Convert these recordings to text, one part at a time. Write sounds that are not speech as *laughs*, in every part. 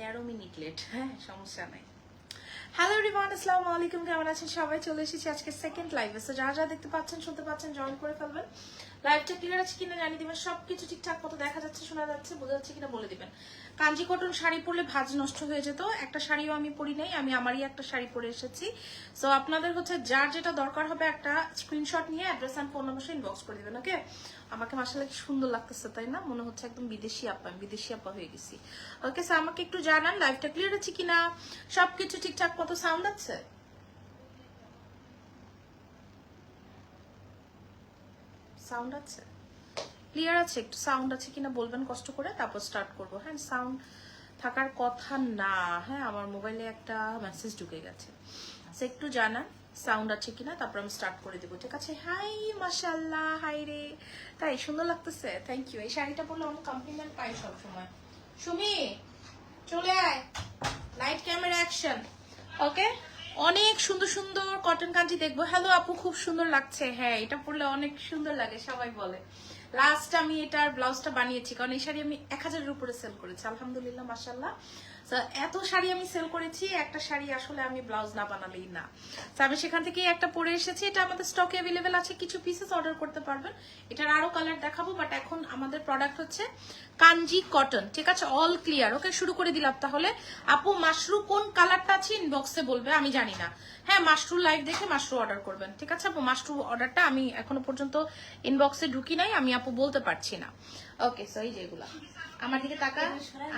তেরো minute late হ্যাঁ সমস্যা নাই। হ্যালো রিমান আসসালামু আলাইকুম, কেমন আছেন? সবাই চলে এসেছি আজকে সেকেন্ড লাইভে সো যারা যারা দেখতে পাচ্ছেন, শুনতে পাচ্ছেন জয়েন করে ফেলবেন। লাইভটা ক্লিয়ার আছে কিনা জানিয়ে দিবেন, সবকিছু ঠিকঠাক মতো দেখা যাচ্ছে, শোনা যাচ্ছে, বোঝা যাচ্ছে কিনা বলে দিবেন। কাঞ্জি কটন শাড়ি পরলে ভাজ নষ্ট হয়ে যেত, একটা শাড়িও আমি পরি নাই, আমি আমারই একটা শাড়ি পরে এসেছি। সো আপনাদের হচ্ছে যার যেটা দরকার হবে একটা স্ক্রিনশট নিয়ে address and phone number inbox করে দিবেন ওকে আমাকে মাসালে কি সুন্দর লাগতেছে, তাই না? মনে হচ্ছে একদম বিদেশি আপা বিদেশি আপা হয়ে গেছি। ওকে স্যার আমাকে একটু জানান লাইভটা ক্লিয়ার আছে কিনা? সবকিছু ঠিকঠাক মতো সাউন্ড আছে? সাউন্ড আছে? ক্লিয়ার আছে? একটু সাউন্ড আছে কিনা বলবেন কষ্ট করে, তারপর স্টার্ট করব। হ্যাঁ সাউন্ড থাকার কথা না। হ্যাঁ আমার মোবাইলে একটা মেসেজ ঢুকে গেছে। সে একটু জানান সাউন্ড আছে কিনা, তারপর আমি স্টার্ট করে দেবো। ঠিক আছে? হাই মাশাল্লাহ হাই রে। তাই, সুন্দর লাগতেছে। থ্যাংক ইউ এই শাড়িটা পরলে অনেক কমপ্লিমেন্ট পাই সবসময়। সুমি, চলে আয়। লাইট ক্যামেরা অ্যাকশন ওকে অনেক সুন্দর সুন্দর কটন কাঞ্জি দেখব। হ্যালো আপু, খুব সুন্দর লাগছে। হ্যাঁ এটা পরলে অনেক সুন্দর লাগে, সবাই বলে। লাস্ট আমি এটার ব্লাউজটা বানিয়েছি, কারণ এই শাড়ি আমি এক হাজারের উপরে সেল করেছি, আলহামদুলিল্লাহ মাসাল্লাহ এত শাড়ি আমি সেল করেছি, একটা শাড়ি আসলে আমি ব্লাউজ না বানালেই না। তো আমি সেখান থেকে একটা পরে এসেছি, এটা আমাদের স্টকে অ্যাভেলেবেল আছে, কিছু পিসেস অর্ডার করতে পারবেন। এটার আরও কালার দেখাবো বাট এখন আমাদের প্রোডাক্ট হচ্ছে কাঞ্জি কটন ঠিক আছে? অল ক্লিয়ার ওকে শুরু করে দিলাম তাহলে। আপু মাশরু কোন কালারটা আছে ইনবক্সে বলবে, আমি জানি না। হ্যাঁ মাশরু লাইভ দেখে মাশরু অর্ডার করবেন, ঠিক আছে? আপু মাশরু অর্ডারটা আমি এখনও পর্যন্ত ইনবক্সে ঢুকি নাই, আমি আপু বলতে পারছি না। ওকে সো এই যেগুলা। আমার দিকে তাকা।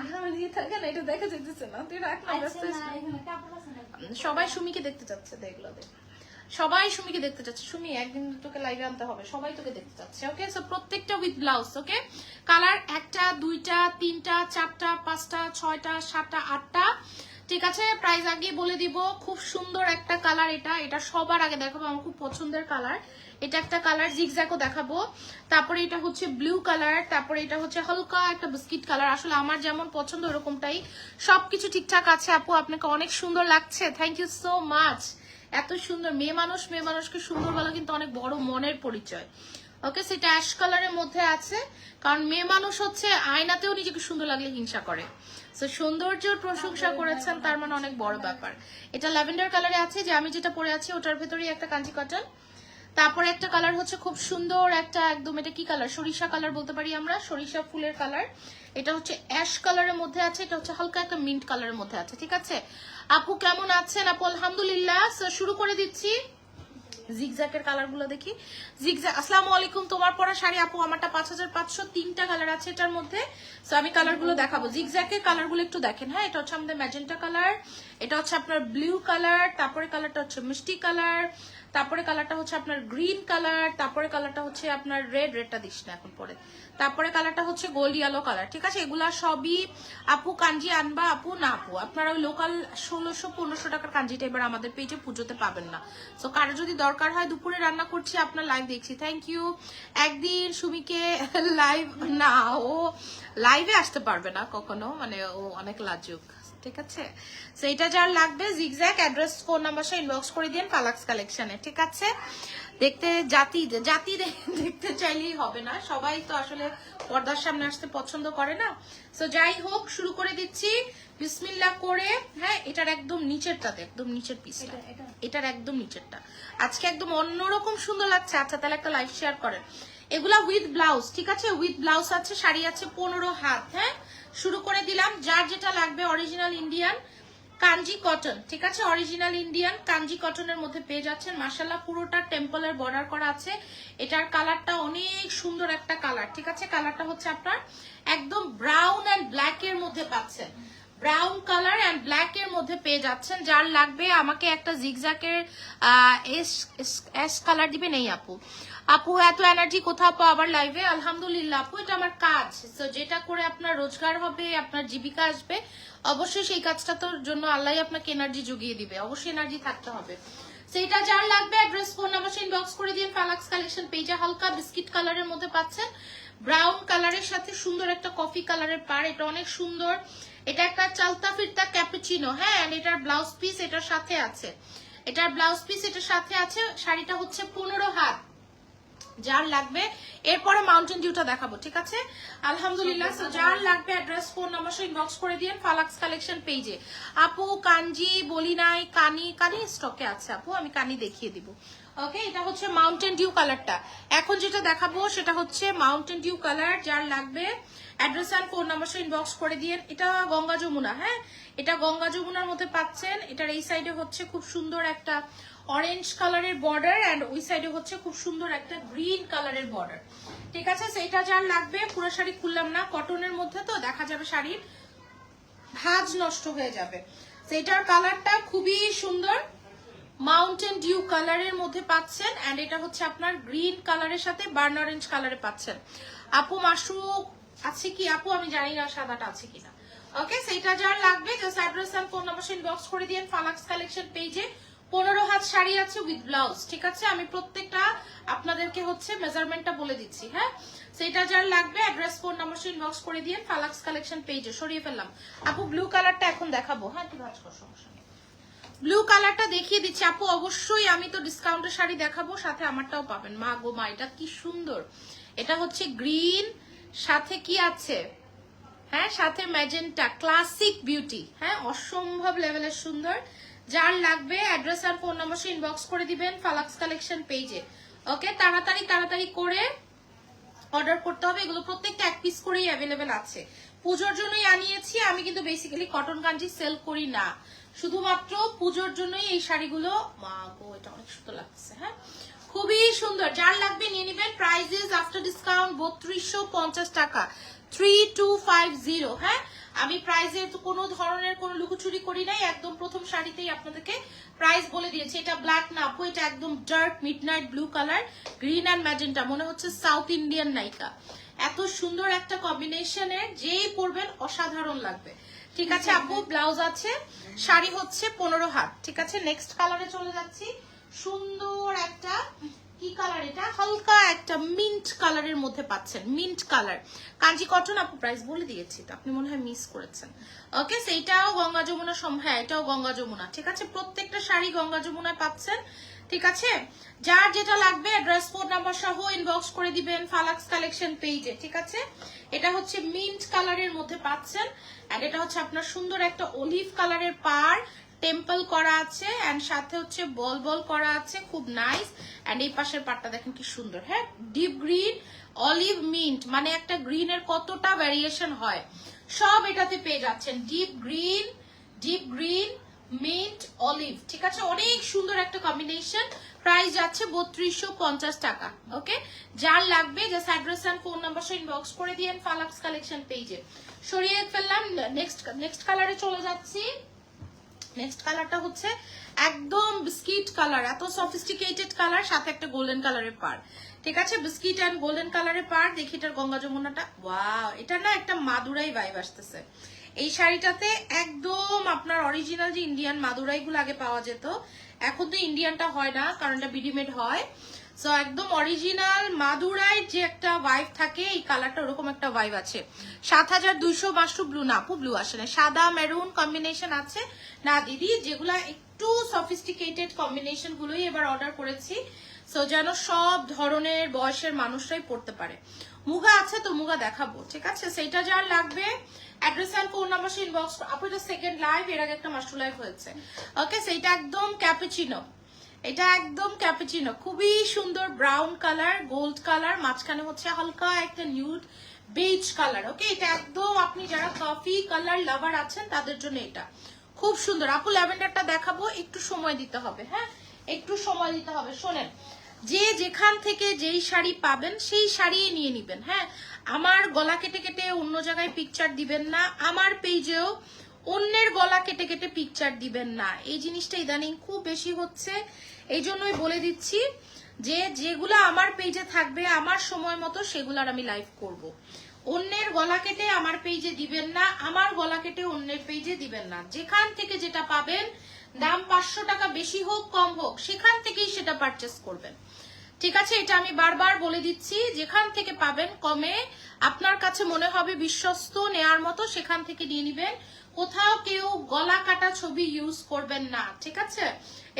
আমার দিকে তাকা না এটা দেখা যেতেছে না। তুই রাখ না। ব্যস্ত আছিস। সবাই সুমিকে দেখতে চাচ্ছে দেখল দেখ। সবাই সুমিকে দেখতে চাচ্ছে। সুমি একদিন তোকে লাইভে আনতে হবে। সবাই তোকে দেখতে চাচ্ছে ওকে সো প্রত্যেকটা উইথ ব্লাউজ ওকে কালার একটা দুইটা তিনটা চারটা পাঁচটা ছয়টা সাতটা আটটা। ঠিক আছে প্রাইস আগে বলে দিব। খুব সুন্দর একটা কালার এটা। এটা সবার আগে দেখাবো। আমার খুব পছন্দের কালার এটা একটা কালার জিগজ্যাকও দেখাবো। তারপরে এটা হচ্ছে ব্লু কালার তারপরে এটা হচ্ছে হালকা একটা বিস্কিট কালার আসলে আমার যেমন পছন্দ ওরকমটাই। সবকিছু ঠিকঠাক আছে আপু আপনাকে অনেক সুন্দর লাগছে। থ্যাংক ইউ সো মাচ এত সুন্দর মেয়ে মানুষ মেয়ে মানুষকে সুন্দর বলা কিন্তু অনেক বড় মনের পরিচয়। ওকে সেটা অ্যাশ কালারের মধ্যে আছে। কারণ মেয়ে মানুষ হচ্ছে আয়নাতেও নিজেকে সুন্দর লাগলে হিংসা করে। তো সৌন্দর্যের প্রশংসা করেছেন তার মানে অনেক বড় ব্যাপার। এটা ল্যাভেন্ডার কালারে আছে যে আমি যেটা পরে আছি ওটার ভেতরেই একটা কাঞ্জি কটন তারপরে একটা কালার হচ্ছে খুব সুন্দর একটা একদম, এটা কি কালার সরিষা কালার বলতে পারি আমরা, সরিষা ফুলের কালার এটা হচ্ছে অ্যাশ কালারের মধ্যে আছে, এটা হচ্ছে হালকা একটা মিন্ট কালারের মধ্যে আছে, ঠিক আছে? আপু কেমন আছেন? আপু আলহামদুলিল্লাহ শুরু করে দিচ্ছি। জিগজ্যাকের কালারগুলো দেখি। জিগজ্যাক আসসালামু আলাইকুম, তোমার পরা শাড়ি আপু, আমারটা পাঁচ হাজার পাঁচশো তিনটা কালার আছে এটার মধ্যে। তো আমি কালারগুলো দেখাবো। জিগজ্যাকের কালারগুলো একটু দেখেন হ্যাঁ? এটা হচ্ছে আমাদের ম্যাজেন্টা কালার এটা হচ্ছে আপনার ব্লু কালার তারপরে কালারটা হচ্ছে মিষ্টি কালার তারপরে কালারটা হচ্ছে আপনার গ্রিন কালার তারপরে কালারটা হচ্ছে আপনার রেড রেডটা দিস না এখন পরে। তারপরে কালারটা হচ্ছে গোল্ড ইয়েলো কালার ঠিক আছে? এগুলা সবই আপু কাঞ্জি আনবা, আপু না আপু। আপনারা ওই লোকাল ষোলোশো, পনেরোশো টাকার কাঞ্জিটা এবার আমাদের পেজে পুজোতে পাবেন না। তো কারও যদি দরকার হয়, দুপুরে রান্না করছি, আপনার লাইভ দেখছি। থ্যাংক ইউ একদিন সুমিকে *laughs* লাইভ না, ও লাইভে আসতে পারবে না কখনো মানে ও অনেক লাজুক। ঠিক আছে? তো এটা যার লাগবে জিগজ্যাক অ্যাড্রেস ফোন নাম্বার সহ ইনবক্স করে দিন পালাক্স কালেকশনে ঠিক আছে? দেখতে জাতি জাতি *laughs* দেখতে চাইলেই হবে না। সবাই তো আসলে পর্দার সামনে আসতে পছন্দ করে না। তো যাই হোক শুরু করে দিচ্ছি। বিসমিল্লা করে হ্যাঁ এটার একদম নিচেরটাতে একদম নিচের পিসটা এটার একদম নিচেরটা। আজকে একদম অন্যরকম সুন্দর লাগছে। আচ্ছা তাহলে একটা লাইভ শেয়ার করেন। এগুলা উইথ ব্লাউজ ঠিক আছে? উইথ ব্লাউজ আছে শাড়ি আছে পনেরো হাত হ্যাঁ? শুরু করে দিলাম, যার যেটা লাগবে অরিজিনাল ইন্ডিয়ান কাঞ্জি কটন ঠিক আছে? অরিজিনাল ইন্ডিয়ান কাঞ্জি কটনের মধ্যে পেয়ে যাচ্ছেন। মাসাল্লাহ পুরোটা টেম্পলের বর্ডার করা আছে। এটার কালারটা অনেক সুন্দর একটা কালার ঠিক আছে? কালারটা হচ্ছে আপনার একদম ব্রাউন অ্যান্ড ব্ল্যাক এর মধ্যে পাচ্ছেন। ব্রাউন কালার অ্যান্ড ব্ল্যাক এর মধ্যে পেয়ে যাচ্ছেন। যার লাগবে, আমাকে একটা জিগজ্যাকের এস এস কালার দিবে নেই আপু। আপু, এত এনার্জি কোথাও পাও আবার লাইভে আলহামদুলিল্লাহ, আপু, এটা আমার কাজ। তো যেটা করে আপনার রোজগার হবে, আপনার জীবিকা আসবে, অবশ্যই সেই কাজটা তোর জন্য আল্লাহ আপনাকে এনার্জি জুগিয়ে দিবে। অবশ্যই এনার্জি থাকতে হবে। সেটা যার লাগবে অ্যাড্রেস ফোন নাম্বার ইনবক্স করে দিন ফালাক্স কালেকশন পেজে হালকা বিস্কিট কালারের মধ্যে পাচ্ছেন। ব্রাউন কালারের সাথে সুন্দর একটা কফি কালারের পার এটা অনেক সুন্দর। এটা একটা চালতা ফিরতা ক্যাপুচিনো হ্যাঁ? এটার ব্লাউজ পিস এটার সাথে আছে। এটার ব্লাউজ পিস এটার সাথে আছে, শাড়িটা হচ্ছে পনেরো হাত। যার লাগবে। এরপরে মাউন্টেন ডিউটা দেখাবো ঠিক আছে? আলহামদুলিল্লাহ যার লাগবে অ্যাড্রেস ফোন নাম্বার সহ ইনবক্স করে দিয়েন ফালাক্স কালেকশন পেজে আপু কানজি বলি নাই কানি কানি স্টকে আছে আপু আমি কানি দেখিয়ে দিব। ওকে এটা হচ্ছে মাউন্টেন ডিউ কালারটা এখন যেটা দেখাবো সেটা হচ্ছে মাউন্টেন ডিউ কালার যার লাগবে অ্যাড্রেস আর ফোন নাম্বার সহ ইনবক্স করে দিন এটা গঙ্গা যমুনা হ্যাঁ? এটা গঙ্গা যমুনার মধ্যে পাচ্ছেন। এটার এই সাইডে হচ্ছে খুব সুন্দর একটা অরেঞ্জ কালারের বর্ডার অ্যান্ড ওই সাইডে হচ্ছে খুব সুন্দর একটা গ্রিন কালারের বর্ডার ঠিক আছে? সেটা যার লাগবে, পুরো শাড়ি খুললাম না কটনের মধ্যে তো দেখা যাবে শাড়ির ভাজ নষ্ট হয়ে যাবে। সেটার কালারটা খুবই সুন্দর। মাউন্টেন ডিউ কালারের মধ্যে পাচ্ছেন অ্যান্ড এটা হচ্ছে আপনার গ্রিন কালারের সাথে বার্ন অরেঞ্জ কালারে পাচ্ছেন। আপু মাসু আছে কি আপু? আমি জানি না সাদাটা আছে কিনা। ওকে সেটা যার লাগবে just address and phone number inbox করে দিন ফালাক্স কালেকশন পেজে পনেরো হাত শাড়ি আছে উইথ ব্লাউজ ঠিক আছে? আমি প্রত্যেকটা আপনাদেরকে হচ্ছে মেজারমেন্টটা বলে দিচ্ছি হ্যাঁ? সেটা যার লাগবে অ্যাড্রেস ফোন নাম্বার ইনবক্স করে দিন ফালাক্স কালেকশন পেজে সরিয়ে ফেললাম। আপু ব্লু কালারটা এখন দেখাবো হ্যাঁ? তুই ভাজ কর ব্লু কালারটা দেখিয়ে দিচ্ছি, আপু, অবশ্যই আমি তো ডিসকাউন্টের শাড়ি দেখাবো, সাথে আমারটাও পাবেন। মা গো মা, এটা কি সুন্দর! এটা হচ্ছে গ্রিন সাথে কি আছে? হ্যাঁ সাথে ম্যাজেন্টা ক্লাসিক বিউটি হ্যাঁ অসম্ভব লেভেলের সুন্দর। যার লাগবে অ্যাড্রেস আর ফোন নাম্বার ইনবক্স করে দিবেন ফালাক্স কালেকশন পেজে ওকে তাড়াতাড়ি তাড়াতাড়ি করে অর্ডার করতে হবে। এগুলো প্রত্যেকটা এক পিস করেই অ্যাভেলেবেল আছে। পুজোর জন্যই আনিয়েছি, আমি কিন্তু বেসিক্যালি কটন কাঞ্জি সেল করি না। শুধুমাত্র পুজোর জন্যই এই শাড়িগুলো মা গো, এটা অনেক সুন্দর লাগছে হ্যাঁ? খুবই সুন্দর। যার লাগবে নিয়ে নেবেন প্রাইজেস আফটার ডিসকাউন্ট বত্রিশশো পঞ্চাশ টাকা। থ্রি টু ফাইভ জিরো হ্যাঁ? আমি প্রাইজের তো কোনো ধরনের কোনো লুকোচুরি করি নাই। একদম প্রথম শাড়িতেই আপনাদেরকে প্রাইস বলে দিয়েছি। এটা ব্ল্যাক না, আপু, এটা একদম dark midnight blue colour green and magenta মনে হচ্ছে সাউথ ইন্ডিয়ান নায়িকা। এত সুন্দর একটা কম্বিনেশনের যেই পরবেন অসাধারণ লাগবে। ঠিক আছে, আপু ব্লাউজ আছে, শাড়ি হচ্ছে পনেরো হাত। ঠিক আছে নেক্সট কালারে চলে যাচ্ছি। সুন্দর একটা, কি কালার এটা? হালকা একটা মিন্ট কালারের মধ্যে পাচ্ছেন মিন্ট কালার কাঞ্জি কটন আপু প্রাইস বলে দিয়েছি তো আপনি মনে হয় মিস করেছেন। ওকে সেইটাও গঙ্গা যমুনা হ্যাঁ এটাও গঙ্গা যমুনা, ঠিক আছে? প্রত্যেকটা শাড়ি গঙ্গা যমুনায় পাচ্ছেন, ঠিক আছে? যার যেটা লাগবে অ্যাড্রেস ফোন নাম্বার সহ ইনবক্স করে দিবেন, ফালাক্স কালেকশন পেজে ঠিক আছে? এটা হচ্ছে মিন্ট কালারের মধ্যে পাচ্ছেন এন্ড এটা হচ্ছে আপনার সুন্দর একটা অলিভ কালারের পার টেম্পল করা আছে এন্ড সাথে হচ্ছে বল বল করা আছে, খুব নাইস এন্ড এই পাশের পাটটা দেখেন কি সুন্দর হ্যাঁ? ডিপ গ্রিন অলিভ মিন্ট মানে একটা গ্রিনের কতটা ভ্যারিয়েশন হয়, সব এটাতে পেয়ে যাচ্ছেন। Deep green deep green mint olive ঠিক আছে? অনেক সুন্দর একটা কম্বিনেশন প্রাইস যাচ্ছে বত্রিশশো পঞ্চাশ টাকা ওকে যার লাগবে just address and phone number সহ ইনবক্স করে দিয়েন ফালাক্স কালেকশন পেজে সরিয়ে ফেললাম নেক্সট নেক্সট কালারে চলে যাচ্ছি। নেক্সট কালারটা হচ্ছে একদম বিস্কিট কালার এত সফিস্টিকেটেড কালার সাথে একটা গোল্ডেন কালারের পার ঠিক আছে? বিস্কিট অ্যান্ড গোল্ডেন কালারের পার দেখি এটার গঙ্গা যমুনাটা। ওয়াও এটা না একটা মাদুরাই ভাইব আসতেছে। এই শাড়িটাতে একদম আপনার অরিজিনাল যে ইন্ডিয়ান মাদুরাইগুলো আগে পাওয়া যেত, এখন তো ইন্ডিয়ানটা হয় না কারণ এটা হয়। সো একদম অরিজিনাল মাদুরাই যে একটা ভাইব থাকে, এই কালারটা ওরকম একটা ভাইব আছে। সাত হাজার দুইশো বাসু ব্লু না, আপু ব্লু আসে না। সাদা মেরুন কম্বিনেশন আছে। না, দিদি, যেগুলা একটু সফিস্টিকেটেড কম্বিনেশন গুলোই এবার অর্ডার করেছি। সো যেন সব ধরনের বয়সের মানুষরাই পড়তে পারে। মুগা আছে তো মুগা দেখাবো, ঠিক আছে? সেটা যার লাগবে অ্যাড্রেস আপু সেকেন্ড লাইভ এর আগে একটা মাস্টার লাইভ হয়েছে। ওকে সেইটা একদম ক্যাপুচিনো এটা একদম ক্যাপুচিনো খুবই সুন্দর ব্রাউন কালার গোল্ড কালার মাঝখানে হচ্ছে হালকা একটা নিউড বেজ কালার ওকে এটা একদম আপনি যারা কফি কালার লাভার আছেন, তাদের জন্য এটা। খুব সুন্দর। আপু, ল্যাভেন্ডারটা দেখাবো, একটু সময় দিতে হবে হ্যাঁ? একটু সময় দিতে হবে। শোনেন, যে যেখান থেকে যেই শাড়ি পাবেন, সেই শাড়ি নিয়ে নিবেন হ্যাঁ? আমার গলা কেটে কেটে অন্য জায়গায় পিকচার দিবেন না, আমার পেজেও অন্যের গলা কেটে কেটে পিকচার দিবেন না। এই জিনিসটা ইদানিং খুব বেশি হচ্ছে। এই জন্যই বলে দিচ্ছি যে যেগুলো আমার পেজে থাকবে, আমার সময় মতো সেগুলার আমি লাইভ করব। অন্যের গলা কেটে আমার পেজে দিবেন না, আমার গলা কেটে অন্যের পেজে দিবেন না। যেখান থেকে যেটা পাবেন, দাম পাঁচশো টাকা বেশি হোক, কম হোক, সেখান থেকেই সেটা পারচেস করবেন। ঠিক আছে? এটা আমি বারবার বলে দিচ্ছি, যেখান থেকে পাবেন, কমে। আপনার কাছে মনে হবে বিশ্বস্ত, নেয়ার মতো, সেখান থেকে নিয়ে নিবেন। কোথাও কেউ গলা কাটা ছবি ইউজ করবেন না, ঠিক আছে?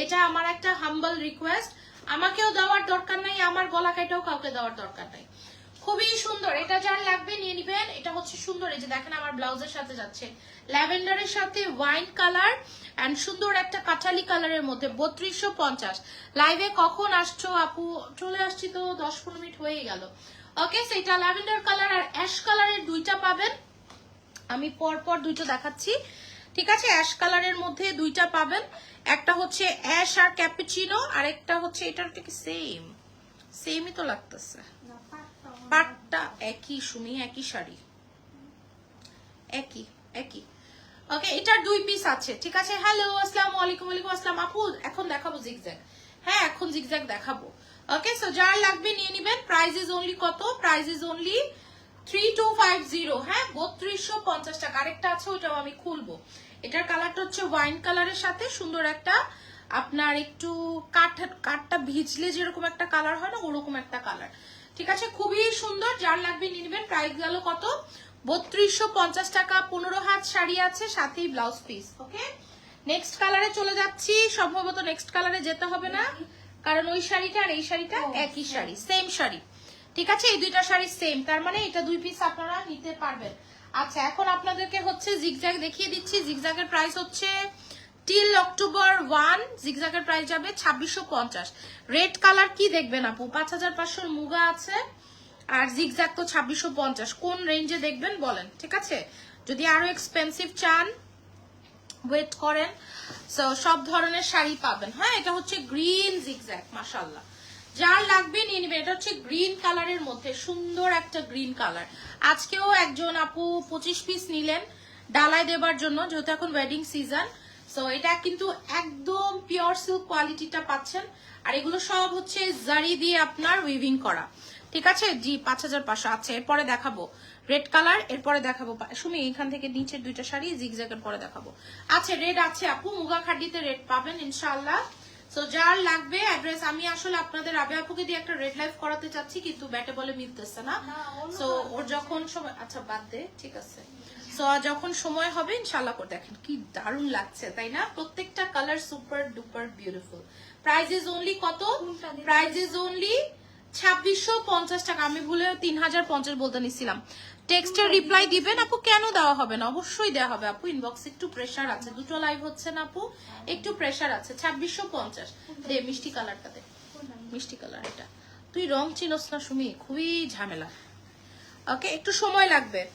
এটা আমার একটা হাম্বল রিকোয়েস্ট আমাকেও দেওয়ার দরকার নাই, আমার গলা কাটাও কাউকে দেওয়ার দরকার নাই। খুবই সুন্দর, এটা যার লাগবে নিয়ে নিবেন। এটা হচ্ছে সুন্দর, এই যে দেখেন আমার ব্লাউজের সাথে যাচ্ছে। ল্যাভেন্ডারের সাথে ওয়াইন কালার এন্ড সুন্দর একটা কাঠালি কালারের মধ্যে বত্রিশশো পঞ্চাশ। লাইভে কখন আসছো আপু? চলে আসছি তো দশ পনেরো মিনিট হয়ে গেল। ওকে সেটা ল্যাভেন্ডার কালার আর অ্যাশ কালারের দুইটা পাবেন। আমি পর পর দুইটা দেখাচ্ছি। ঠিক আছে? অ্যাশ কালারের মধ্যে দুইটা পাবেন। একটা হচ্ছে অ্যাশ আর ক্যাপুচিনো আর একটা হচ্ছে এটার কি সেম সেমই তো লাগতেছে। পাটটা একই সুমি একই শাড়ি। একই একই। ওকে এটার দুই পিস আছে। ঠিক আছে? হ্যালো আসসালামু আলাইকুম ওয়ালাইকুম আসসালাম। আপু এখন দেখাবো জিগজ্যাগ হ্যাঁ এখন জিগজ্যাগ দেখাবো। ওকে সো যার লাগবে নিয়ে নিবেন। প্রাইস ইজ অনলি কত? Price is only three two five zero হ্যাঁ বত্রিশশো পঞ্চাশ টাকা। আরেকটা আছে ওইটাও আমি খুলবো। এটার কালারটা হচ্ছে ওয়াইন কালারের সাথে সুন্দর একটা আপনার একটু কাঠ কাঠটা ভিজলে যেরকম একটা কালার হয় না ওরকম একটা কালার ঠিক আছে? খুবই সুন্দর যার লাগবে নেবেন প্রাইস গেল কত? বত্রিশশো পঞ্চাশ টাকা পনেরো হাত শাড়ি আছে সাথেই ব্লাউজ পিস ওকে নেক্সট কালারে চলে যাচ্ছি সম্ভবত নেক্সট কালারে যেতে হবে না কারণ ওই শাড়িটা আর এই শাড়িটা একই শাড়ি সেম শাড়ি। ঠিক আছে? এই দুইটা শাড়ি সেম তার মানে এটা দুই পিস আপনারা নিতে পারবেন। আচ্ছা এখন আপনাদেরকে হচ্ছে জিগজ্যাগ দেখিয়ে দিচ্ছি। জিগজ্যাগের প্রাইস হচ্ছে টিল অক্টোবর ওয়ান জিগজ্যাগের প্রাইস যাবে ছাব্বিশশো পঞ্চাশ। রেড কালার কি দেখবেন আপু? পাঁচ হাজার পাঁচশোর মুগা আছে আর জিগজ্যাগ তো ছাব্বিশশো পঞ্চাশ। কোন রেঞ্জে দেখবেন বলেন, ঠিক আছে? যদি আরও এক্সপেন্সিভ চান ওয়েট করেন। সো সব ধরনের শাড়ি পাবেন। হ্যাঁ এটা হচ্ছে গ্রিন জিগজ্যাগ মাসাল্লাহ যার লাগবে নিয়ে এটা হচ্ছে গ্রিন কালারের মধ্যে, সুন্দর একটা গ্রিন কালার আজকেও একজন আপু পঁচিশ পিস নিলেন ডালায় দেবার জন্য, যেহেতু এখন ওয়েডিং সিজন সো এটা কিন্তু একদম পিওর সিল্ক কোয়ালিটিটা পাচ্ছেন। আর এগুলো সব হচ্ছে জারি দিয়ে আপনার উইভিং করা। ঠিক আছে? জি, পাঁচ হাজার পাঁচশো। আছে এরপরে দেখাবো। রেড কালার এরপরে দেখাবো। সুমি, এখান থেকে নিচের দুইটা শাড়ি জিগজ্যাগের পরে দেখাবো। আচ্ছা রেড আছে আপু। মুগা খাডিতে রেড পাবেন, ইনশাআল্লাহ। সো যার লাগবে অ্যাড্রেস আমি আসলে আপনাদের আবে আপুকে দিয়ে একটা রেড লাইফ করাতে চাচ্ছি কিন্তু ব্যাটে বলে মিলতেছে না। সো ওর যখন সময় আচ্ছা বাদ দে ঠিক আছে। সো যখন সময় হবে ইনশাল্লাহ করে দেখেন কি দারুণ লাগছে তাই না? প্রত্যেকটা colour super duper beautiful price is only কত? প্রাইস ইজ অনলি ছাব্বিশশো পঞ্চাশ টাকা। আমি ভুলে তিন হাজার পঞ্চাশ বলতে নিছিলাম। টেক্সটের রিপ্লাই দিবেন, আপু, কেন দেওয়া হবে না? অবশ্যই দেওয়া হবে। আপু ইনবক্স একটু প্রেশার আছে। দুটো লাইভ হচ্ছে না, আপু। একটু প্রেশার আছে। ছাব্বিশশো পঞ্চাশ। দে, মিষ্টি কালারটা দে। মিষ্টি কালার এটা। তুই রং চিনস না, সুমি? খুবই ঝামেলা। ওকে একটু সময় লাগবে।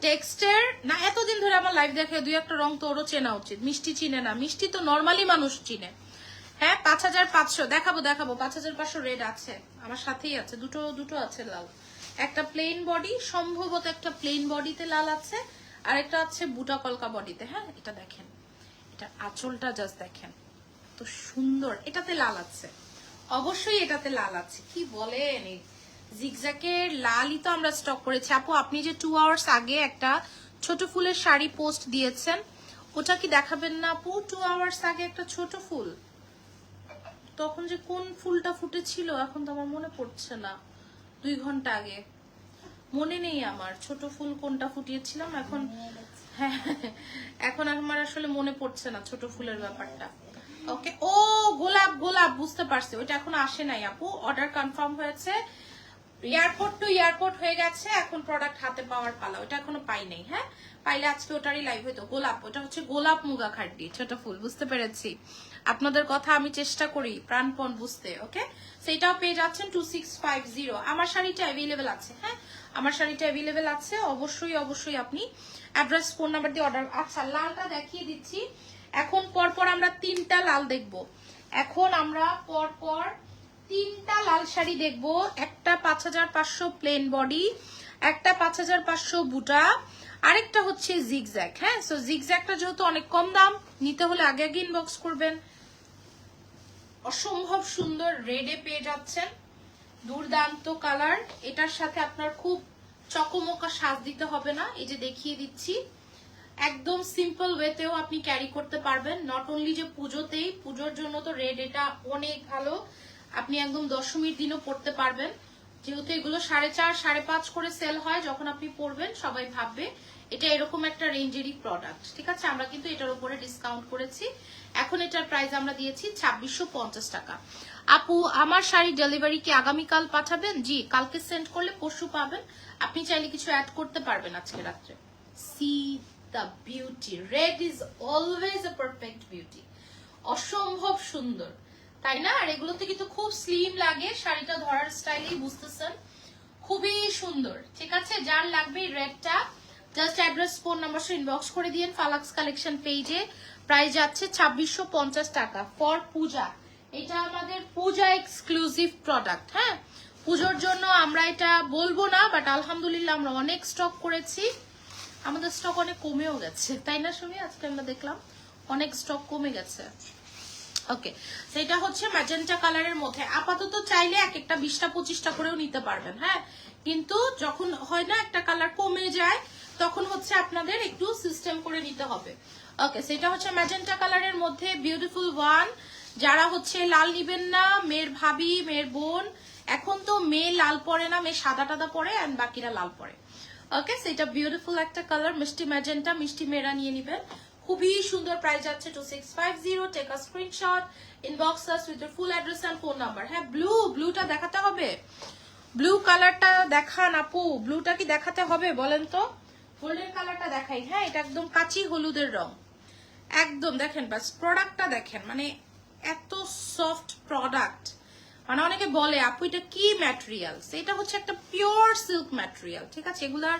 টেক্সটের না, এতদিন ধরে আমার লাইভ দেখে দুই একটা রং তো ওরও চেনা উচিত। মিষ্টি চিনে না। মিষ্টি তো নর্মালি মানুষ চিনে। হ্যাঁ পাঁচ হাজার পাঁচশো। দেখাবো দেখাবো। পাঁচ হাজার পাঁচশো রেড আছে। আমার সাথেই আছে। দুটো দুটো আছে লাল। একটা প্লেন বডি সম্ভবত একটা প্লেন বডিতে লাল আছে, আর একটা আছে বুটা কলকা বডিতে হ্যাঁ? এটা দেখেন। এটা আঁচলটা জাস্ট দেখেন। তো সুন্দর। এটাতে লাল আছে। অবশ্যই এটাতে লাল আছে। কি বলেন এই জিগজ্যাকের লালই তো আমরা স্টক করেছি। আপু, আপনি যে টু আওয়ার্স আগে একটা ছোট ফুলের শাড়ি পোস্ট দিয়েছেন, ওটা কি দেখাবেন না আপু? টু আওয়ার্স আগে একটা ছোট ফুল। তখন যে কোন ফুলটা ফুটেছিল, এখন তো আমার মনে পড়ছে না। দুই ঘণ্টা আগে। মনে নেই আমার ছোট ফুল কোনটা ফুটিয়েছিলাম এখন হ্যাঁ এখন আমার আসলে মনে পড়ছে না ছোট ফুলের ব্যাপারটা। ওকে ও গোলাপ গোলাপ বুঝতে পারছি। ওইটা এখন আসে নাই আপু অর্ডার কনফার্ম হয়েছে। এয়ারপোর্ট টু এয়ারপোর্ট হয়ে গেছে, এখন প্রোডাক্ট হাতে পাওয়ার পালা ওটা এখনও পাই নাই হ্যাঁ? পাইলে আজকে ওটারই লাইভ হইতো গোলাপ, ওটা হচ্ছে গোলাপ মুগা খাড্ডি, ছোট ফুল, বুঝতে পেরেছি। আপনাদের কথা আমি চেষ্টা করি, প্রাণপণ বুঝতে ওকে সেটাও পেয়ে যাচ্ছেন টু সিক্স ফাইভ জিরো আমার শাড়িটা অ্যাভেলেবেল আছে হ্যাঁ? আমার শাড়িটা অ্যাভেলেবেল আছে, অবশ্যই অবশ্যই আপনি অ্যাড্রেস ফোন নাম্বার দিয়ে অর্ডার আচ্ছা লালটা দেখিয়ে দিচ্ছি। এখন পরপর আমরা তিনটা লাল দেখব। এখন আমরা পরপর তিনটা লাল শাড়ি দেখব। একটা পাঁচ হাজার পাঁচশো প্লেন বডি একটা পাঁচ হাজার পাঁচশো বুটা, আরেকটা হচ্ছে জিগজ্যাক হ্যাঁ? সো জিগজ্যাকটা যেহেতু অনেক কম দাম, নিতে হলে আগে আগে ইনবক্স করবেন। অসম্ভব সুন্দর রেডে পেয়ে যাচ্ছেন। দুর্দান্ত কালার এটার সাথে আপনার খুব চকমকা সাজ দিতে হবে না। এই যে দেখিয়ে দিচ্ছি। একদম সিম্পল ওয়েতেও আপনি ক্যারি করতে পারবেন। নট অনলি যে পুজোতেই, পুজোর জন্য তো রেড এটা অনেক ভালো। আপনি একদম দশমীর দিনও পড়তে পারবেন। যেহেতু এগুলো সাড়ে চার, সাড়ে পাঁচ করে সেল হয়, যখন আপনি পরবেন সবাই ভাববে এটা এরকম একটা রেঞ্জেরই প্রোডাক্ট ঠিক আছে? আমরা কিন্তু এটার উপরে ডিসকাউন্ট করেছি। এখন এটার প্রাইস আমরা দিয়েছি ছাব্বিশশো টাকা। আপু, আমার শাড়ি ডেলিভারি কি আগামীকাল পাঠাবেন? জি, কালকে সেন্ড করলে পরশু পাবেন। আপনি চাইলে কিছু অ্যাড করতে পারবেন আজকে রাত্রে। See the beauty red is always a perfect beauty অসম্ভব সুন্দর। তাই না? আর এগুলোতে কিন্তু খুব স্লিম লাগে। শাড়িটা ধরার স্টাইলেই বুঝতেছেন। খুবই সুন্দর, ঠিক আছে? যার লাগবে রেডটা জাস্ট অ্যাড্রেস ফোন নাম্বার সহ ইনবক্স করে দিয়েন ফালাক্স কালেকশন পেজে প্রাইস যাচ্ছে ছাব্বিশশো পঞ্চাশ টাকা ফর পূজা। এটা আমাদের পূজা এক্সক্লুসিভ প্রোডাক্ট হ্যাঁ? পুজোর জন্য আমরা এটা বলব না বাট আলহামদুলিল্লাহ আমরা অনেক স্টক করেছি। আমাদের স্টক অনেক কমেও গেছে, তাই না শুনি আজকে আমরা দেখলাম অনেক স্টক কমে গেছে। ওকে সেটা হচ্ছে ম্যাজেন্টা কালারের মধ্যে। আপাতত চাইলে এক একটা বিশটা, পঁচিশটা করেও নিতে পারবেন হ্যাঁ? কিন্তু যখন হয় না একটা কালার কমে যায়, তখন হচ্ছে আপনাদের একটু সিস্টেম করে নিতে হবে। ওকে সেটা হচ্ছে ম্যাজেন্টা কালারের মধ্যে বিউটিফুল ওয়ান যারা হচ্ছে লাল নিবেন না, মেয়ের ভাবি, মেয়ের বোন, এখন তো মেয়ে লাল পরে না, মেয়ে সাদা টাদা পরে অ্যান্ড বাকিরা লাল পরে। ওকে সেটা বিউটিফুল একটা কালার মিষ্টি ম্যাজেন্টা মিষ্টি মেয়েরা নিয়ে নিবেন। খুবই সুন্দর প্রাইস যাচ্ছে two six five zero take a screenshot inbox with full address and phone number হ্যাঁ ব্লু ব্লুটা দেখাতে হবে। ব্লু কালারটা দেখান আপু ব্লুটা কি দেখাতে হবে বলেন তো? গোল্ডেন কালারটা দেখাই। হ্যাঁ এটা একদম কাঁচি হলুদের রং। একদম, দেখেন বাস প্রোডাক্টটা দেখেন মানে এত সফট প্রোডাক্ট মানে অনেকে বলে, আপু, এটা কি ম্যাটেরিয়াল এটা হচ্ছে একটা পিওর সিল্ক ম্যাটেরিয়াল ঠিক আছে? এগুলার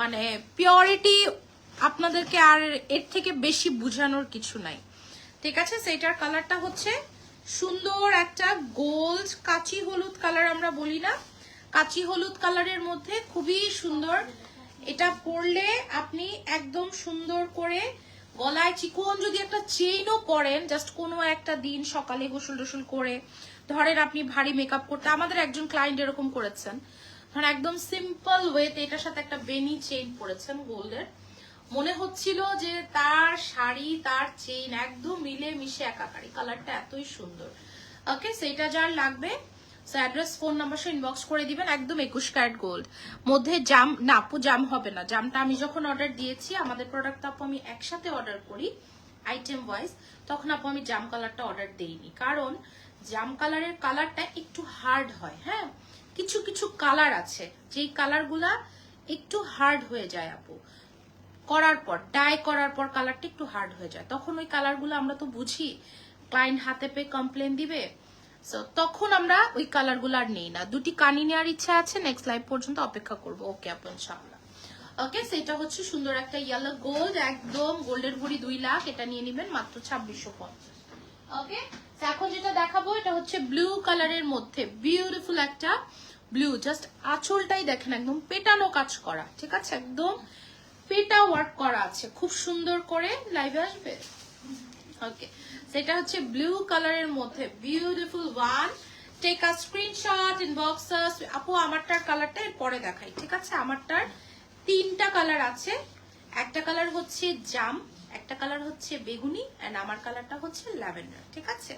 মানে পিওরিটি আপনাদেরকে আর এর থেকে বেশি বুঝানোর কিছু নাই। ঠিক আছে? সেটার কালারটা হচ্ছে সুন্দর একটা গোল্ড কাচি হলুদ কালার আমরা বলি না। কাচি হলুদ কালারের মধ্যে খুবই সুন্দর। এটা পরলে আপনি একদম সুন্দর করে গলায় চিকন যদি একটা চেইনও পরেন জাস্ট কোনো একটা দিন সকালে গোসল টোসল করে, ধরেন আপনি ভারী মেকআপ করতে, আমাদের একজন ক্লায়েন্ট এরকম করেছেন। ধরেন একদম সিম্পল ওয়েতে এটার সাথে একটা বেনি চেইন পরেছেন গোল্ডের মনে হচ্ছিল যে তার শাড়ি, তার চেইন একদম মিলে মিশে একাকারি। কালারটা এতই সুন্দর। ওকে সেটা যার লাগবে অ্যাড্রেস ফোন নাম্বার সে ইনবক্স করে দিবেন, একদম একুশ ক্যারেট গোল্ড মধ্যে জাম, না, আপু, জাম হবে না। জামটা আমি যখন অর্ডার দিয়েছি, আমাদের প্রোডাক্ট আপু আমি একসাথে অর্ডার করি আইটেম ওয়াইজ তখন আপু আমি জাম কালারটা অর্ডার দেইনি। কারণ জাম কালারের কালারটা একটু হার্ড হয় হ্যাঁ? কিছু কিছু কালার আছে, যেই কালারগুলা একটু হার্ড হয়ে যায় আপু। করার পর ডাই করার পর কালারটা একটু হার্ড হয়ে যায়। তখন ওই কালারগুলো আমরা তো বুঝি। ক্লায়েন্ট হাতে পেয়ে কমপ্লেন দিবে। সো তখন আমরা ওই কালারগুলো আর নেই না। দুটি কানি নেওয়ার ইচ্ছা আছে। নেক্সট লাইভ পর্যন্ত অপেক্ষা করব। ওকে আপু, ইনশাআল্লাহ। ওকে সেটা হচ্ছে সুন্দর একটা ইয়েলো গোল্ড একদম গোল্ডের ভরি দুই লাখ। এটা নিয়ে নেবেন মাত্র ছাব্বিশশো পঞ্চাশ। ওকে এখন যেটা দেখাবো, এটা হচ্ছে ব্লু কালারের মধ্যে। বিউটিফুল একটা ব্লু জাস্ট আঁচলটাই দেখেন, একদম পেটানো কাজ করা। ঠিক আছে? একদম পেটা ওয়ার্ক করা আছে। খুব সুন্দর করে লাইভে আসবে। ওকে সেটা হচ্ছে ব্লু কালারের মধ্যে। Beautiful one take a screenshot inbox আপু, আমারটার কালারটা পরে দেখাই, ঠিক আছে? আমারটার তিনটা কালার আছে। একটা কালার হচ্ছে জাম, একটা কালার হচ্ছে বেগুনি এন্ড আমার কালারটা হচ্ছে ল্যাভেন্ডার, ঠিক আছে?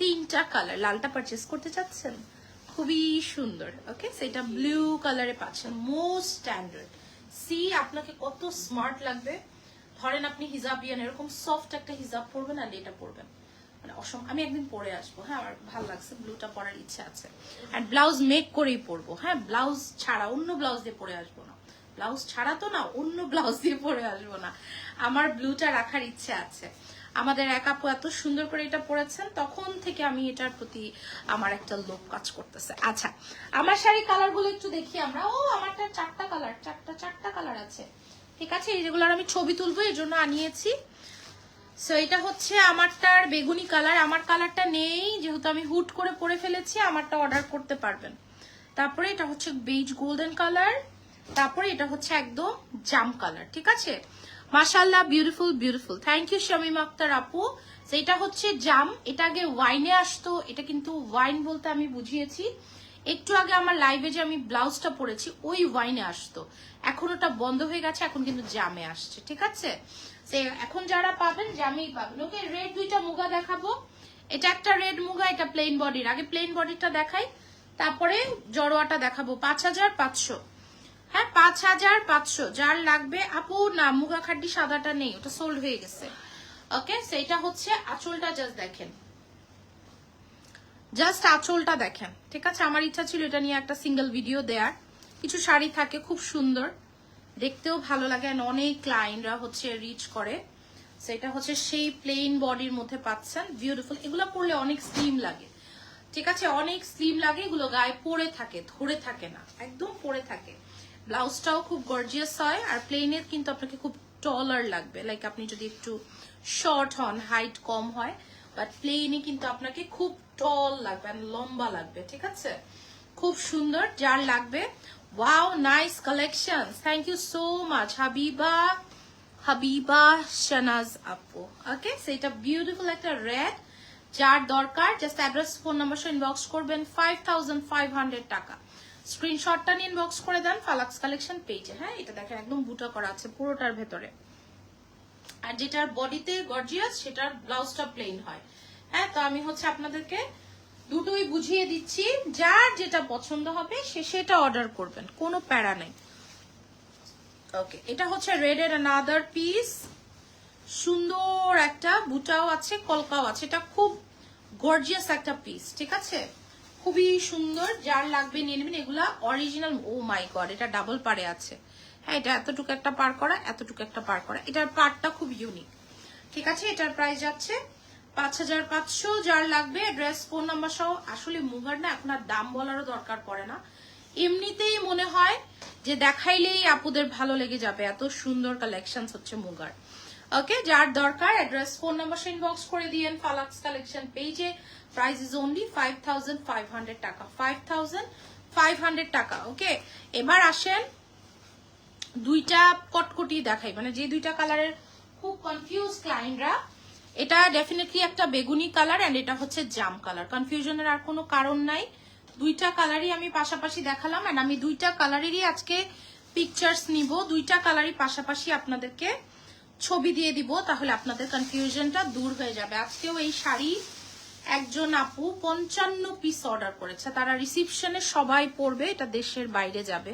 তিনটা কালার লালটা পারচেস করতে চাচ্ছেন? খুবই সুন্দর। ওকে সেটা ব্লু কালারে পাচ্ছেন। মোস্ট স্ট্যান্ডার্ড সি আপনাকে কত স্মার্ট লাগবে? ধরেন আপনি হিজাব ইয়ান, এরকম সফট একটা হিজাব পরবেন আর এটা পরবেন। মানে অসম আমি একদিন পরে আসব হ্যাঁ আমার ভালো লাগছে ব্লুটা পরার ইচ্ছা আছে। আর ব্লাউজ মেক করেই পরবো হ্যাঁ ব্লাউজ ছাড়া, অন্য ব্লাউজ দিয়ে পরে আসব না। ব্লাউজ ছাড়া তো না, অন্য ব্লাউজ দিয়ে পরে আসব না। আমার ব্লুটা রাখার ইচ্ছে আছে। আমাদের এক আপু এত সুন্দর করে এটা পরেছেন তখন থেকে আমি এটার প্রতি আমার একটা লোভ কাজ করতেছে। আচ্ছা আমার শাড়ি কালারগুলো একটু দেখি আমরা। ও, আমারটা চারটা কালার, চারটা চারটা কালার আছে। ঠিক আছে, এই যেগুলোর আমি ছবি তুলবো এই জন্য আনিয়েছি। সো এটা হচ্ছে আমারটার বেগুনি কালার। আমার কালারটা নেই, যেহেতু আমি হুট করে পরে ফেলেছি, আমারটা অর্ডার করতে পারবেন। তারপরে এটা হচ্ছে বেজ গোল্ডেন কালার তারপরে এটা হচ্ছে একদম জাম কালার ঠিক আছে? মাশাল্লাহ beautiful beautiful thank you Shamim Akter আপু। এটা হচ্ছে জাম, এটা আগে ওয়াইনে আসতো, এটা কিন্তু ওয়াইন বলতে আমি বুঝিয়েছি। একটু আগে আমার লাইভে যে আমি ব্লাউজটা পরেছি, ওই ওয়াইনে আসতো। এখন ওটা বন্ধ হয়ে গেছে, এখন কিন্তু জামে আসছে, ঠিক আছে? সে এখন যারা পাবেন, জামেই পাবেন। ওকে রেড দুইটা মুগা দেখাবো। এটা একটা রেড মুগা, এটা প্লেন বডির আগে প্লেন বডিটা দেখাই, তারপরে জড়োয়াটা দেখাবো। পাঁচ হাজার পাঁচশো। হ্যাঁ পাঁচ হাজার পাঁচশো। যার লাগবে, আপু, না, মুগা খাড্ডি সাদাটা নেই, ওটা সোল্ড হয়ে গেছে। ওকে সেইটা হচ্ছে আঁচলটা জাস্ট দেখেন। জাস্ট আঁচলটা দেখেন, ঠিক আছে? আমার ইচ্ছা ছিল এটা নিয়ে একটা সিঙ্গেল ভিডিও দেয়ার। কিছু শাড়ি থাকে, খুব সুন্দর। দেখতেও ভালো লাগে অনেক ক্লায়েন্টরা হচ্ছে রিচ করে। সেটা হচ্ছে সেই প্লেন বডির মধ্যে পাচ্ছেন বিউটিফুল এগুলো পরলে অনেক স্লিম লাগে। ঠিক আছে? অনেক স্লিম লাগে, এগুলো গায়ে পরে থাকে, ধরে থাকে না, একদম পরে থাকে। ব্লাউজটাও খুব গর্জিয়াস হয়, আর প্লেনের কিন্তু আপনাকে খুব টলার লাগবে। লাইক আপনি যদি একটু শর্ট হন হাইট কম হয় বাট প্লেনে কিন্তু আপনাকে খুব টল লাগবে লম্বা লাগবে, ঠিক আছে? খুব সুন্দর, যার লাগবে wow nice collection thank you so much Habiba Habiba Shanaz আপু। ওকে সেটা বিউটিফুল একটা রেড যার দরকার জাস্ট অ্যাড্রেস ফোন নাম্বার সহ ইনবক্স করবেন ফাইভ টাকা। স্ক্রিনশটটা নিয়ে ইনবক্স করে দেন ফালাক্স কালেকশন পেজে হ্যাঁ এটা দেখেন, একদম বুটা করা আছে পুরোটার ভেতরে। আর যেটার বডিতে গর্জিয়াস সেটার ব্লাউজটা প্লেন হয়। হ্যাঁ তো আমি হচ্ছে আপনাদেরকে দুটোই বুঝিয়ে দিচ্ছি। যার যেটা পছন্দ হবে, সে সেটা অর্ডার করবেন, কোনো প্যারা নেই। ওকে এটা হচ্ছে রেড এর আনাদার পিস সুন্দর একটা বুটাও আছে, কলকাও আছে। এটা খুব গর্জিয়াস একটা পিস ঠিক আছে? খুবই সুন্দর, যার লাগবে নিয়ে নেবেন। এগুলা অরিজিনাল ও মাই গড এটা ডাবল পারে আছে। হ্যাঁ এটা এতটুকু একটা পার করা, এতটুকু একটা পার করা। এটার পারটা খুব ইউনিক ঠিক আছে, এটার প্রাইস যাচ্ছে পাঁচ হাজার পাঁচশো। যার লাগবে ড্রেস ফোন নাম্বার সহ, আসলে মুগার না, এখন আর দাম বলারও দরকার পড়ে না। এমনিতেই মনে হয় যে দেখাইলেই আপুদের ভালো লেগে যাবে, এত সুন্দর কালেকশন হচ্ছে মুগার। ওকে যার দরকার অ্যাড্রেস ফোন নাম্বার ইনবক্স করে দিয়েন ফালাক্স কালেকশন পেজে price is only five thousand five hundred টাকা। ফাইভ থাউজেন্ড ফাইভ হান্ড্রেড টাকা ওকে এবার আসেন দুইটা কটকটি দেখাই। মানে যে দুইটা কালারের খুব কনফিউজ ক্লায়েন্টরা এটা ডেফিনেটলি একটা বেগুনি কালার এন্ড এটা হচ্ছে জাম কালার। কনফিউশনের আর কোনো কারণ নাই। দুইটা কালারই আমি পাশাপাশি দেখালাম এন্ড আমি দুইটা কালারেরই আজকে পিকচার্স নিব। দুইটা কালারই পাশাপাশি আপনাদেরকে ছবি দিয়ে দিব, তাহলে আপনাদের কনফিউশনটা দূর হয়ে যাবে। আজকেও এই শাড়ি একজন আপু পঞ্চান্ন পিস অর্ডার করেছে। তারা রিসিপশনে সবাই পড়বে, এটা দেশের বাইরে যাবে।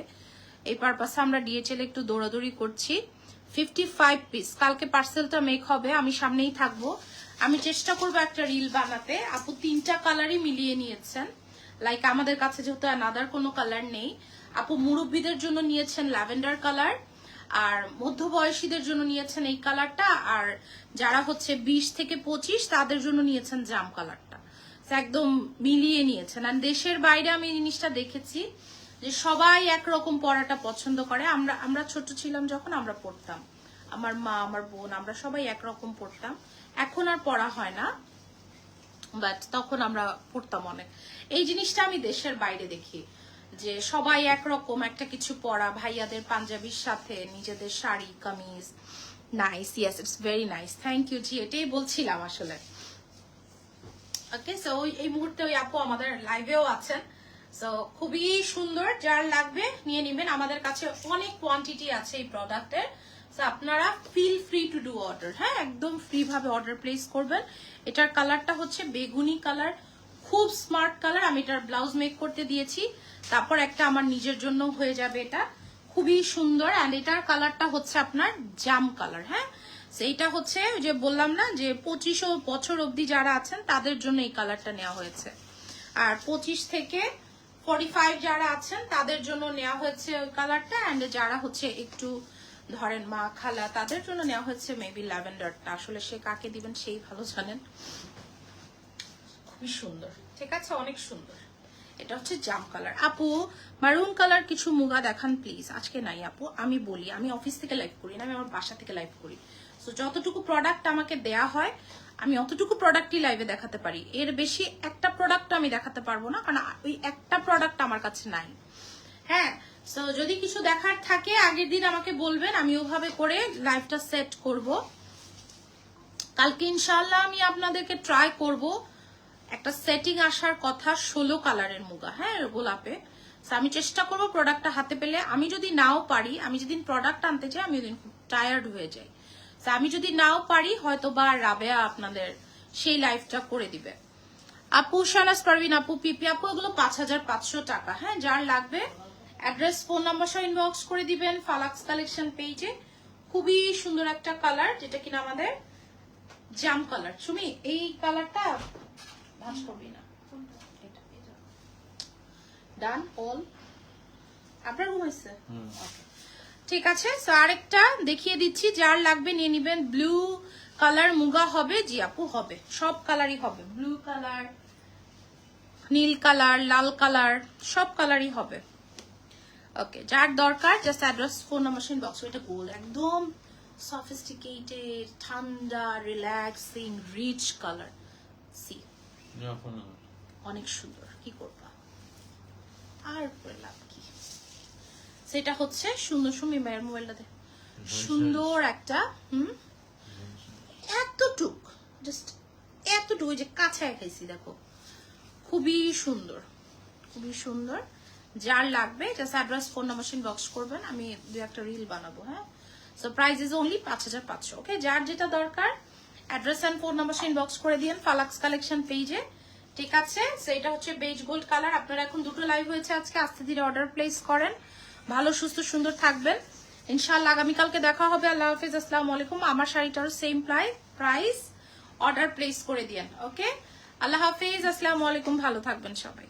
এই পারপাসে আমরা ডিএচএল একটু দৌড়াদৌড়ি করছি। ফিফটি ফাইভ পিস কালকে পার্সেলটা মেক হবে, আমি সামনেই থাকব। আমি চেষ্টা করব একটা রিল বানাতে। আপু তিনটা কালারই মিলিয়ে নিয়েছেন। লাইক আমাদের কাছে যেহেতু অ্যানাদার কোনো কালার নেই, আপু মুরব্বীদের জন্য নিয়েছেন ল্যাভেন্ডার কালার আর মধ্যবয়সীদের জন্য নিয়েছেন এই কালারটা, আর যারা হচ্ছে বিশ থেকে পঁচিশ, তাদের জন্য নিয়েছেন জাম কালারটা। একদম মিলিয়ে নিয়েছেন। আর দেশের বাইরে আমি জিনিসটা দেখেছি যে সবাই একরকম পড়াটা পছন্দ করে। আমরা আমরা ছোট ছিলাম যখন আমরা পড়তাম আমার মা, আমার বোন, আমরা সবাই একরকম পড়তাম এখন আর পড়া হয় না বাট তখন আমরা পড়তাম অনেক। এই জিনিসটা আমি দেশের বাইরে দেখি। যে সবাই একরকম একটা কিছু পরা, ভাইয়াদের পাঞ্জাবির সাথে, নিজেদের sari, kameez nice yes it's very nice thank you জি, এটাই বলছিলাম আসলে। ওকে সো এই মুহূর্তে ওই আপু আমাদের লাইভেও আছেন। সো খুবই সুন্দর, যার লাগবে নিয়ে নেবেন। আমাদের কাছে অনেক কোয়ান্টিটি আছে এই প্রোডাক্টের সো আপনারা feel free to do order হ্যাঁ? একদম ফ্রি ভাবে অর্ডার প্লেস করবেন। এটার কালারটা হচ্ছে বেগুনি কালার খুব স্মার্ট কালার আমি এটার ব্লাউজ মেক করতে দিয়েছি। তারপর একটা আমার নিজের জন্য হয়ে যাবে এটা। খুবই সুন্দর অ্যান্ড এটার কালারটা হচ্ছে আপনার জাম কালার হ্যাঁ? সেইটা হচ্ছে যে বললাম না যে পঁচিশো বছর অবধি যারা আছেন, তাদের জন্য এই কালারটা নেওয়া হয়েছে। আর পঁচিশ থেকে ফর্টি ফাইভ যারা আছেন, তাদের জন্য নেওয়া হয়েছে ওই কালারটা অ্যান্ড যারা হচ্ছে একটু ধরেন মা খালা, তাদের জন্য নেওয়া হয়েছে মেবি ল্যাভেন্ডারটা আসলে সে কাকে দিবেন সেই ভালো জানেন। খুবই সুন্দর, ঠিক আছে? অনেক সুন্দর। এটা হচ্ছে জাম কালার আপু মারুন কালার কিছু মুগা দেখান প্লিজ আজকে নাই আপু, আমি বলি, আমি অফিস থেকে লাইভ করি না, আমি আমার বাসা থেকে লাইভ করি। তো যতটুকু প্রোডাক্ট আমাকে দেয়া হয়, আমি অতটুকু প্রোডাক্টই লাইভে দেখাতে পারি। এর বেশি একটা প্রোডাক্ট আমি দেখাতে পারব না, কারণ ওই একটা প্রোডাক্ট আমার কাছে নাই। হ্যাঁ তো যদি কিছু দেখার থাকে, আগের দিন আমাকে বলবেন, আমি ওভাবে করে লাইভটা সেট করব। কালকে ইনশাল্লাহ আমি আপনাদেরকে ট্রাই করব। একটা সেটিং আসার কথা ষোলো কালারের মুগা হ্যাঁ গোলাপে। আমি চেষ্টা করব প্রোডাক্টটা হাতে পেলে। আমি যদি নাও পারি, আমি যেদিন প্রোডাক্ট আনতে চাই, আমি ওদিন খুব টায়ার্ড হয়ে যাই। আমি যদি নাও পারি হয়তো বা রাবেয়া আপনাদের সেই লাইফটা করে দিবে। আপু শানাস পারবিন আপু, পিপি, আপু, এগুলো পাঁচ হাজার পাঁচশো টাকা হ্যাঁ যার লাগবে অ্যাড্রেস ফোন নাম্বার সহ ইনবক্স করে দিবেন, ফালাক্স কালেকশন পেজে খুবই সুন্দর একটা কালার যেটা কিনা আমাদের জাম কালার সুমি, এই কালারটা ভাঁজ করবি না। ডান অল আপনার ঘুমাইছে Okay. ঠিক আছে তো আরেকটা দেখিয়ে দিচ্ছি যার লাগবে নিয়ে নিবেন। ব্লু কালার মুগা হবে জি আপু হবে। সব কালারই হবে। ব্লু কালার নীল কালার লাল কালার সব কালারই হবে। ওকে যার দরকার just address phone number send box এটা গোল। একদম সফিস্টিকেটেড ঠান্ডা রিল্যাক্সিং রিচ কালার সি অনেক সুন্দর কি করবা? আর করে লাভ কি? সেটা হচ্ছে সুন্দর সুমি মায়ের মোবাইলটাতে সুন্দর একটা হুম? এতটুক জাস্ট এতটুকু যে কাছে খাইছি দেখো। খুবই সুন্দর খুবই সুন্দর। যার লাগবে just address phone number box করবেন আমি দু একটা রিল বানাবো হ্যাঁ? সো প্রাইস ইজ অনলি পাঁচ হাজার পাঁচশো ওকে যার যেটা দরকার address and phone number box করে দিন ফালাক্স কালেকশন পেজে ঠিক আছে? সো এটা হচ্ছে বেজ গোল্ড কালার আপনারা এখন দুটো লাইভ হয়েছে আজকে। আস্তে ধীরে অর্ডার প্লেস করেন। ভালো, সুস্থ, সুন্দর থাকবেন। ইনশাআল্লাহ আগামীকালকে দেখা হবে। আল্লাহ হাফিজ। আসসালামু আলাইকুম। আমার শাড়িটারও same price price order place করে দিয়েন। ওকে আল্লাহ হাফিজ। আসসালামু আলাইকুম। ভালো থাকবেন সবাই।